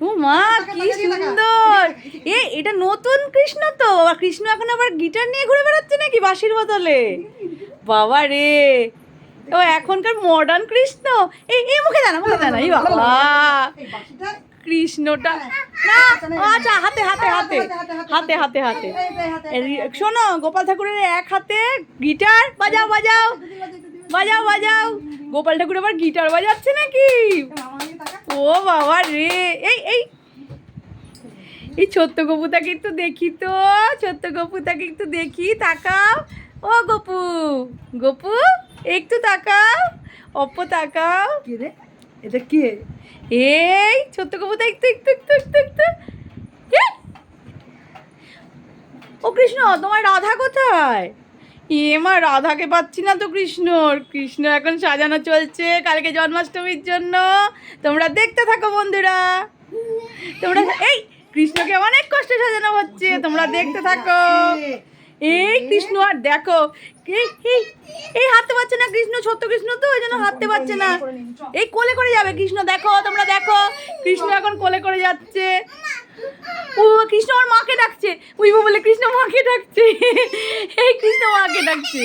ও মা কি। সুন্দর! এ এটা নতুন কৃষ্ণ তো। আর কৃষ্ণ এখন আবার গিটার নিয়ে ঘুরে বেড়াচ্ছে নাকি বাঁশির বদলে? বাবা রে! ও এখনকার মডার্ন কৃষ্ণ। এই এই মুখে দানা মুখে দানা এই বাবা। কৃষ্ণটা না আচ্ছা হাতে হাতে হাতে হাতে হাতে হাতে হাতে। শোনো গোপাল ঠাকুরের এক হাতে গিটার বাজাও বাজাও। বাজাও বাজাও। গোপাল ঠাকুর আবার গিটার বাজাচ্ছে নাকি? ও বাবা রে। এই এই। এই ছোট্ট গপুটাকে একটু দেখি তো ছোট্ট গপুটাকে একটু দেখি তাকাও। ও গপু গপু একটু তাকাও অপ্প তাকাও। কে রে? এটা কে? এই ছোট্ট গপুটা একটু একটু একটু একটু একটু। ও কৃষ্ণ তোমার রাধা কোথায়? এ মা, রাধাকে পাচ্ছি না তো কৃষ্ণর। কৃষ্ণ এখন সাজানো চলছে কালকে জন্মাষ্টমীর জন্য। তোমরা দেখতে থাকো বন্ধুরা। তোমরা এই, কৃষ্ণকে অনেক কষ্টে সাজানো হচ্ছে। তোমরা দেখতে থাকো। এই কৃষ্ণ, আর দেখো, এই হাঁটতে পারছে না কৃষ্ণ ছোট্ট কৃষ্ণ তো, ওই জন্য হাঁটতে পারছে না। এই কোলে করে যাবে কৃষ্ণ, দেখো, তোমরা দেখো। কৃষ্ণ এখন কোলে করে যাচ্ছে। ও, কৃষ্ণ ডাকছে। উই বলে কৃষ্ণ মাকে ডাকছে। এই কৃষ্ণ মাকে ডাকছে।